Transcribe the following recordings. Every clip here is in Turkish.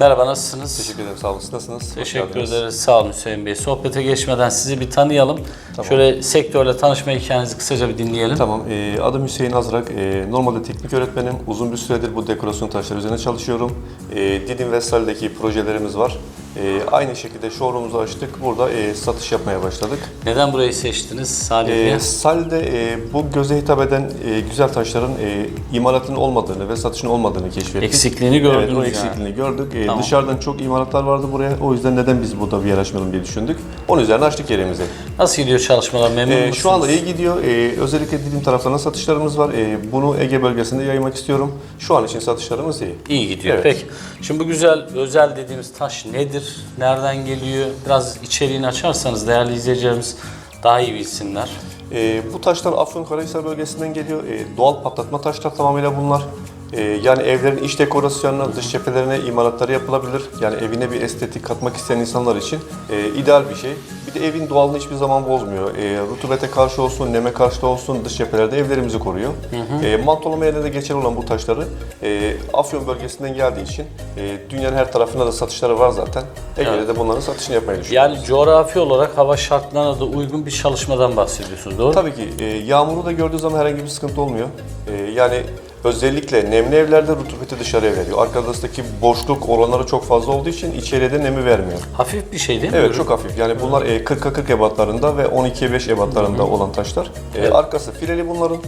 Merhaba nasılsınız? Teşekkür ederim. Sağ olun. Siz nasılsınız? Teşekkür ederiz. Sağ olun Hüseyin Bey. Sohbete geçmeden sizi bir tanıyalım. Şöyle sektörle tanışma hikayenizi kısaca bir dinleyelim. Tamam. e, adım Hüseyin Azrak. E, normalde teknik öğretmenim. Uzun bir süredir bu dekorasyon taşları üzerine çalışıyorum. E, Didim Vestel'deki projelerimiz var. E, aynı şekilde showroom'umuzu açtık. Burada e, satış yapmaya başladık. Neden burayı seçtiniz Salih Bey? E, Sal'de e, bu göze hitap eden e, güzel taşların e, imalatının olmadığını ve satışın olmadığını keşfettik. Eksikliğini Evet, gördünüz o yani. eksikliğini gördük. E, Tamam. Dışarıdan çok imalatlar vardı buraya. O yüzden neden biz burada bir yer açmayalım diye düşündük. Onun üzerine açtık yerimizi. Nasıl gidiyor çalışmalar? Memnun Ee, musunuz? şu anda iyi gidiyor. Ee, özellikle Didim taraflarına satışlarımız var. Ee, bunu Ege bölgesinde yaymak istiyorum. Şu an için satışlarımız iyi. İyi gidiyor. Evet. Peki. Şimdi bu güzel, özel dediğimiz taş nedir? Nereden geliyor? Biraz içeriğini açarsanız değerli izleyicilerimiz daha iyi bilsinler. Ee, bu taşlar Afyonkarahisar bölgesinden geliyor. Ee, doğal patlatma taşlar tamamıyla bunlar. Ee, yani evlerin iç dekorasyonuna, dış cephelerine imalatları yapılabilir. Yani evine bir estetik katmak isteyen insanlar için e, ideal bir şey. Bir de evin doğalını hiçbir zaman bozmuyor. E, rutubete karşı olsun, neme karşı da olsun dış cephelerde evlerimizi koruyor. E, mantolama yerine de geçerli olan bu taşları e, Afyon bölgesinden geldiği için e, dünyanın her tarafında da satışları var zaten. Ege'de de bunların satışını yapmayı düşünüyoruz. Yani coğrafi olarak hava şartlarına da uygun bir çalışmadan bahsediyorsunuz. Doğru mu? Tabii ki e, yağmuru da gördüğü zaman herhangi bir sıkıntı olmuyor. E, yani özellikle nemli evlerde rutubeti dışarıya veriyor. Arkadaki boşluk oranları çok fazla olduğu için içeriye de nemi vermiyor. Hafif bir şey değil mi? Evet çok hafif. Yani bunlar e, 40'a 40 ebatlarında ve 12'ye 5 ebatlarında olan taşlar. E, Arkası fileli bunların.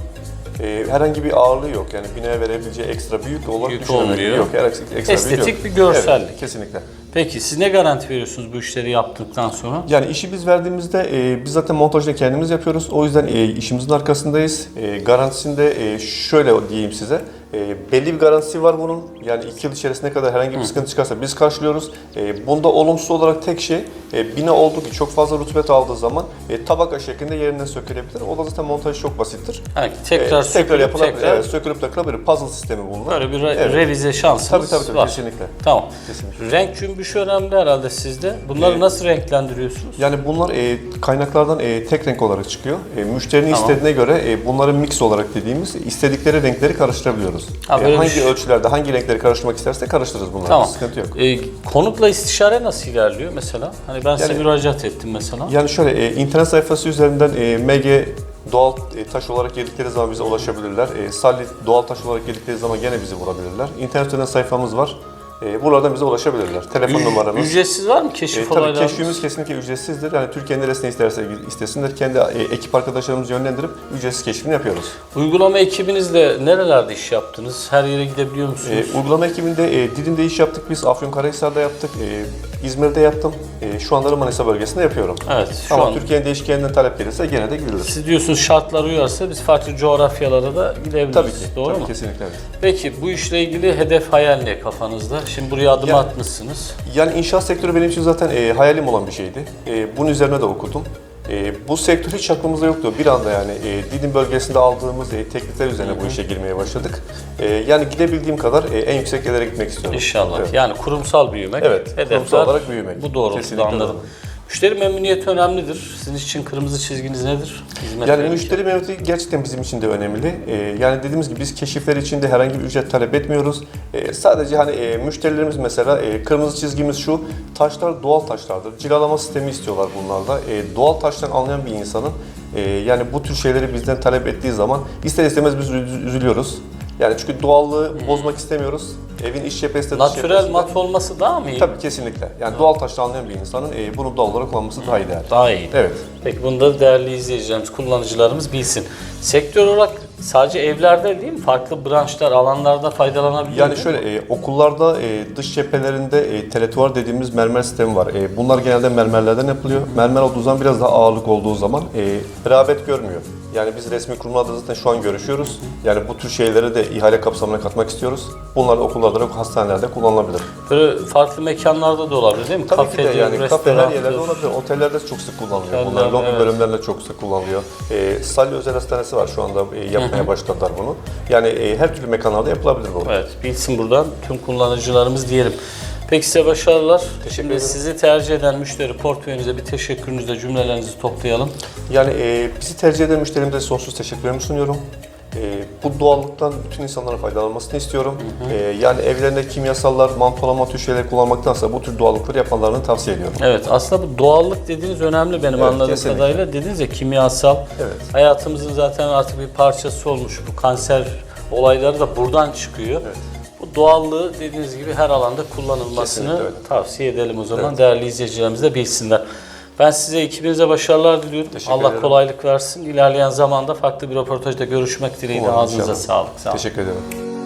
E, herhangi bir ağırlığı yok. Yani binaya verebileceği ekstra büyük olarak Yük olmuyor. yok. Ekstra büyük Estetik yok. bir görsellik. Evet, kesinlikle. Peki siz ne garanti veriyorsunuz bu işleri yaptıktan sonra? Yani işi biz verdiğimizde e, biz zaten montajını kendimiz yapıyoruz. O yüzden e, işimizin arkasındayız. E, garantisinde e, şöyle diyeyim size. E, belli bir garantisi var bunun. Yani iki yıl içerisinde kadar herhangi bir sıkıntı çıkarsa biz karşılıyoruz. E, bunda olumsuz olarak tek şey e, bina oldu ki çok fazla rutubet aldığı zaman e, tabaka şeklinde yerinden sökülebilir. O da zaten montajı çok basittir. Yani tekrar E, sökülüp yapılabilir. tekrar Evet, sökülüp takılabilir. Puzzle sistemi bunlar. böyle bir re- Evet. revize şansınız Tabii tabii, tabii var. kesinlikle. Tamam. Kesinlikle. Renk cümbüşü önemli herhalde sizde. Bunları Evet. nasıl renklendiriyorsunuz? Yani bunlar e, kaynaklardan e, tek renk olarak çıkıyor. E, müşterinin Tamam. istediğine göre e, bunları mix olarak dediğimiz istedikleri renkleri karıştırabiliyoruz. Ha, E, böyle hangi ölçülerde hangi renkleri karıştırmak isterse karıştırırız bunları. Tamam. Sıkıntı yok. Ee, konutla istişare nasıl ilerliyor mesela? Hani ben size Yani- müracaat ettim mesela. Yani şöyle e, internet sayfası üzerinden e, MG doğal e, taş olarak girdikleri zaman bize ulaşabilirler. E, Salli doğal taş olarak girdikleri zaman gene bizi bulabilirler. İnternet üzerinden sayfamız var. E, buralardan bize ulaşabilirler. Telefon Üc- numaramız. Ücretsiz var mı E, keşif tabii olaylarınız? keşfimiz kesinlikle ücretsizdir. Yani Türkiye'nin neresine isterse istesinler. Kendi e, ekip arkadaşlarımızı yönlendirip ücretsiz keşfini yapıyoruz. Uygulama ekibinizle nerelerde iş yaptınız? Her yere gidebiliyor musunuz? E, uygulama ekibinde e, Didim'de iş yaptık biz. Afyonkarahisar'da yaptık. E, İzmir'de yaptım. E, şu anda da Manisa bölgesinde yapıyorum. evet şu Ama an Türkiye'nin değişik yerinden talep gelirse gene de gidilir. siz diyorsunuz şartlar uyarsa biz farklı coğrafyalara da gidebiliriz. Tabii ki. Doğru tabii, mu? Kesinlikle evet. Peki bu işle ilgili hedef hayal ne kafanızda? Şimdi buraya adım Yani- atmışsınız. Yani inşaat sektörü benim için zaten e, hayalim olan bir şeydi. E, bunun üzerine de okudum. E, bu sektör hiç aklımızda yoktu. Bir anda yani e, Didim bölgesinde aldığımız e, teklifler üzerine bu işe girmeye başladık. E, yani gidebildiğim kadar e, en yüksek yerlere gitmek istiyorum. İnşallah. Evet. Yani kurumsal büyümek. Evet, hedefler kurumsal olarak büyümek. Bu doğrultuda Kesinlikle anladım. doğru. Müşteri memnuniyeti önemlidir. Sizin için kırmızı çizginiz nedir? Hizmet Yani verirken. müşteri memnuniyeti gerçekten bizim için de önemli. Ee, yani dediğimiz gibi biz keşifler için de herhangi bir ücret talep etmiyoruz. Ee, sadece hani e, müşterilerimiz mesela e, kırmızı çizgimiz şu, taşlar doğal taşlardır. Cilalama sistemi istiyorlar bunlarda. E, doğal taştan anlayan bir insanın e, yani bu tür şeyleri bizden talep ettiği zaman ister istemez biz üz- üzülüyoruz. Yani çünkü doğallığı bozmak istemiyoruz. Evin iç cephesi de dış Natürel cephesi de- mat olması daha mı iyi? Tabii kesinlikle. Yani doğal taştan anlayan bir insanın e, bunu doğal olarak kullanması daha ideal. Daha iyi. Evet. Peki bunu da değerli izleyicilerimiz, kullanıcılarımız bilsin. Sektör olarak sadece evlerde değil mi? Farklı branşlar, alanlarda faydalanabiliyor Yani değil mi? şöyle e, okullarda e, dış cephelerinde e, teletuvar dediğimiz mermer sistemi var. E, bunlar genelde mermerlerden yapılıyor. Mermer olduğu zaman biraz daha ağırlık olduğu zaman e, rağbet görmüyor. Yani biz resmi kurumlarda zaten şu an görüşüyoruz. Yani bu tür şeyleri de ihale kapsamına katmak istiyoruz. Bunlar da okullarda, hastanelerde kullanılabilir. Böyle farklı mekanlarda da olabilir değil mi? Tabii ki de yani kafe her restorandır. yerlerde olabilir. Otellerde çok sık kullanılıyor. Oteller, Bunlar lobi evet. bölümlerinde çok sık kullanılıyor. E, Salya Özel Hastanesi var şu anda e, yapmaya başladılar bunu. Yani e, her türlü mekanlarda yapılabilir bu. Evet, bilsin buradan tüm kullanıcılarımız diyelim. Peki size başarılar. Şimdi sizi tercih eden müşteri portföyünüze bir teşekkürünüzle cümlelerinizi toplayalım. Yani e, bizi tercih eden müşterimize sonsuz teşekkürlerimi sunuyorum. E, bu doğallıktan bütün insanların faydalanmasını istiyorum. E, yani evlerinde kimyasallar, mantolama tür şeyler kullanmaktansa bu tür doğallıkları yapmalarını tavsiye ediyorum. Evet aslında bu doğallık dediğiniz önemli benim Evet, anladığım kesinlikle. kadarıyla. Dediniz ya kimyasal Evet. hayatımızın zaten artık bir parçası olmuş. Bu kanser olayları da buradan çıkıyor. Evet. Bu doğallığı dediğiniz gibi her alanda kullanılmasını tavsiye edelim o zaman. Evet. Değerli izleyicilerimiz de bilsinler. Ben size ekibinize başarılar diliyorum. Teşekkür Allah ederim. kolaylık versin. İlerleyen zamanda farklı bir röportajda görüşmek dileğiyle. Ağzınıza inşallah. sağlık. Sağ olun. Teşekkür ederim.